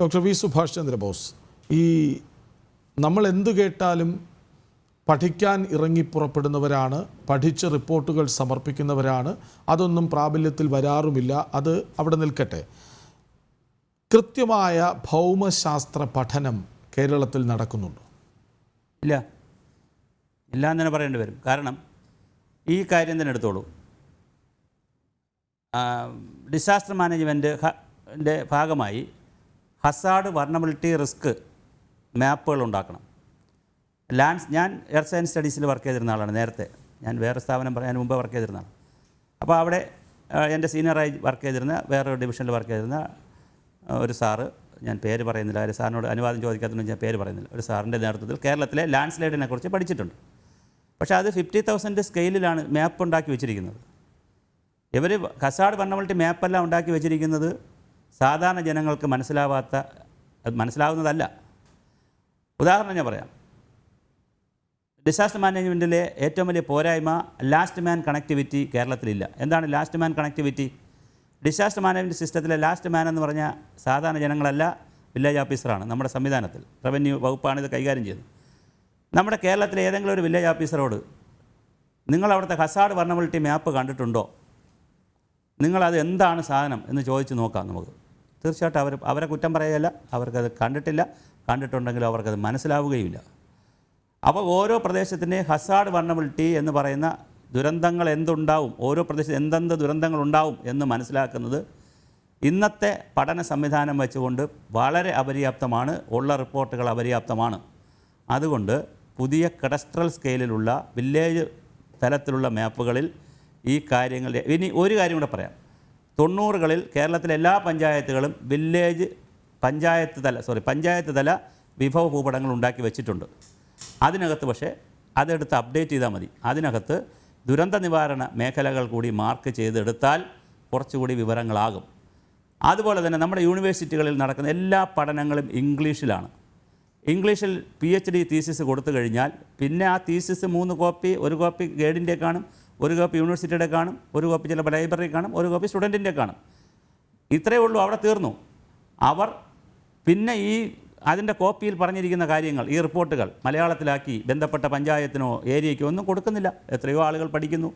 Doctor V Subhash Chandrabose ഈ നമ്മൾ എന്തു കേട്ടാലും പഠിക്കാൻ ഇറങ്ങി പുറപ്പെടുന്നവരാണ് പഠിച്ച് റിപ്പോർട്ടുകൾ സമർപ്പിക്കുന്നവരാണ് അതൊന്നും പ്രാബല്യത്തിൽ വരാറുമില്ല അത് അവിടെ നിൽക്കട്ടെ. കൃത്യമായ ഭൗമശാസ്ത്ര പഠനം കേരളത്തിൽ നടക്കുന്നുണ്ടോ? ഇല്ല. ഇല്ല എന്ന് തന്നെ പറയേണ്ടി വരും. കാരണം ഈ കാര്യം തന്നെ എടുത്തോളൂ. ഡിസാസ്റ്റർ മാനേജ്മെന്റ് ന്റെ ഭാഗമായി ഹസാഡ് വർണബിലിറ്റി റിസ്ക് മാപ്പുകൾ ഉണ്ടാക്കണം. ലാൻഡ്സ് ഞാൻ എർത്ത് സയൻസ് സ്റ്റഡീസിൽ വർക്ക് ചെയ്തിരുന്ന ആളാണ് നേരത്തെ. ഞാൻ വേറെ സ്ഥാപനം പറയാൻ മുമ്പ് വർക്ക് ചെയ്തിരുന്ന ആളാണ്. അപ്പോൾ അവിടെ എന്റെ സീനിയറായി വർക്ക് ചെയ്തിരുന്ന വേറൊരു ഡിവിഷനിൽ വർക്ക് ചെയ്തിരുന്ന ഒരു സാറ് ഞാൻ പേര് പറയുന്നില്ല. ഒരു സാറിനോട് അനുവാദം ചോദിക്കാത്തതുകൊണ്ട് ഞാൻ പേര് പറയുന്നില്ല. ഒരു സാറിന്റെ നേതൃത്വത്തിൽ കേരളത്തിലെ ലാൻഡ് സ്ലൈഡിനെ കുറിച്ച് പഠിച്ചിട്ടുണ്ട്. പക്ഷേ അത് ഫിഫ്റ്റി തൗസൻഡ് സ്കെയിലിലാണ് മാപ്പ് ഉണ്ടാക്കി വെച്ചിരിക്കുന്നത്. ഇവർ കസാഡ് വർണമൾട്ടി മാപ്പെല്ലാം ഉണ്ടാക്കി വെച്ചിരിക്കുന്നത് സാധാരണ ജനങ്ങൾക്ക് മനസ്സിലാവാത്ത മനസ്സിലാവുന്നതല്ല. ഉദാഹരണം ഞാൻ പറയാം. ഡിസാസ്റ്റർ മാനേജ്മെന്റിലെ ഏറ്റവും വലിയ പോരായ്മ ലാസ്റ്റ് മാൻ കണക്ടിവിറ്റി കേരളത്തിലില്ല. എന്താണ് last man connectivity disaster management സിസ്റ്റത്തിലെ ലാസ്റ്റ് മാൻ എന്ന് പറഞ്ഞാൽ സാധാരണ ജനങ്ങളല്ല വില്ലേജ് ഓഫീസറാണ് നമ്മുടെ സംവിധാനത്തിൽ. റവന്യൂ വകുപ്പാണ് ഇത് കൈകാര്യം ചെയ്യുന്നത്. നമ്മുടെ കേരളത്തിലെ ഏതെങ്കിലും ഒരു വില്ലേജ് ഓഫീസറോട് നിങ്ങൾ അവിടുത്തെ ഹസാഡ് വർണബിലിറ്റി മാപ്പ് കണ്ടിട്ടുണ്ടോ? നിങ്ങളത് എന്താണ് സാധനം എന്ന് ചോദിച്ച് നോക്കാം നമുക്ക്. തീർച്ചയായിട്ടും അവർ അവരെ കുറ്റം പറയുകയല്ല അവർക്കത് കണ്ടിട്ടില്ല. കണ്ടിട്ടുണ്ടെങ്കിലും അവർക്കത് മനസ്സിലാവുകയില്ല അപ്പോൾ ഓരോ പ്രദേശത്തിന്റെ ഹസാഡ് വർണബിലിറ്റി എന്ന് പറയുന്ന ദുരന്തങ്ങൾ എന്തുണ്ടാവും? ഓരോ പ്രദേശത്ത് എന്തെന്ത് ദുരന്തങ്ങൾ ഉണ്ടാവും എന്ന് മനസ്സിലാക്കുന്നത് ഇന്നത്തെ പഠന സംവിധാനം വെച്ചുകൊണ്ട് വളരെ അപര്യാപ്തമാണ്. ഉള്ള റിപ്പോർട്ടുകൾ അപര്യാപ്തമാണ്. അതുകൊണ്ട് പുതിയ കഡസ്ട്രൽ സ്കെയിലിലുള്ള വില്ലേജ് തലത്തിലുള്ള മാപ്പുകളിൽ ഈ കാര്യങ്ങളുടെ ഇനി ഒരു കാര്യം കൂടെ പറയാം. തൊണ്ണൂറുകളിൽ കേരളത്തിലെ എല്ലാ പഞ്ചായത്തുകളും വില്ലേജ് പഞ്ചായത്ത് തല സോറി പഞ്ചായത്ത് തല വിഭവ ഭൂപടങ്ങൾ ഉണ്ടാക്കി വെച്ചിട്ടുണ്ട്. അതിനകത്ത് പക്ഷേ അതെടുത്ത് അപ്ഡേറ്റ് ചെയ്താൽ മതി. അതിനകത്ത് ദുരന്ത നിവാരണ മേഖലകൾ കൂടി മാർക്ക് ചെയ്തെടുത്താൽ കുറച്ചുകൂടി വിവരങ്ങളാകും. അതുപോലെ തന്നെ നമ്മുടെ യൂണിവേഴ്സിറ്റികളിൽ നടക്കുന്ന എല്ലാ പഠനങ്ങളും ഇംഗ്ലീഷിലാണ്. ഇംഗ്ലീഷിൽ പി എച്ച് ഡി തീസിസ് കൊടുത്തു കഴിഞ്ഞാൽ പിന്നെ ആ തീസിസ് മൂന്ന് കോപ്പി ഒരു കോപ്പി ഗൈഡിന്റെ കാണും. ഒരു കോപ്പി യൂണിവേഴ്സിറ്റിയുടെ കാണും ഒരു കോപ്പി ചിലപ്പോൾ ലൈബ്രറി കാണും ഒരു കോപ്പി സ്റ്റുഡന്റിന്റെ കാണും. ഇത്രയേ ഉള്ളൂ അവിടെ തീർന്നു. അവർ പിന്നെ ഈ അതിന്റെ കോപ്പിയിൽ പറഞ്ഞിരിക്കുന്ന കാര്യങ്ങൾ ഈ റിപ്പോർട്ടുകൾ മലയാളത്തിലാക്കി ബന്ധപ്പെട്ട പഞ്ചായത്തിനോ ഏരിയയ്ക്കോ ഒന്നും കൊടുക്കുന്നില്ല. എത്രയോ ആളുകൾ പഠിക്കുന്നു.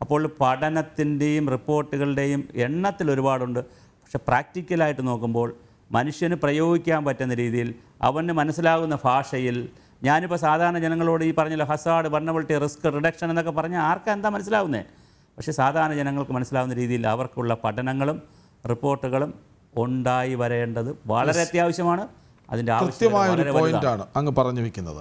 അപ്പോൾ പഠനത്തിന്റെയും റിപ്പോർട്ടുകളുടെയും എണ്ണത്തിൽ ഒരുപാടുണ്ട്. പക്ഷെ പ്രാക്ടിക്കലായിട്ട് നോക്കുമ്പോൾ മനുഷ്യന് പ്രയോഗിക്കാൻ പറ്റുന്ന രീതിയിൽ അവന് മനസ്സിലാകുന്ന ഭാഷയിൽ ഞാനിപ്പോൾ സാധാരണ ജനങ്ങളോട് ഈ പറഞ്ഞല്ലോ ഹസാഡ് വർണബിലിറ്റി റിസ്ക് റിഡക്ഷൻ എന്നൊക്കെ പറഞ്ഞാൽ ആർക്കാ എന്താ മനസ്സിലാവുന്നത് പക്ഷേ സാധാരണ ജനങ്ങൾക്ക് മനസ്സിലാവുന്ന രീതിയിൽ അവർക്കുള്ള പഠനങ്ങളും റിപ്പോർട്ടുകളും ഉണ്ടായി വരേണ്ടത് വളരെ അത്യാവശ്യമാണ്. അതിന്റെ ആവശ്യമായ പോയിന്റാണ് അങ്ങ് പറഞ്ഞു വെക്കുന്നത്.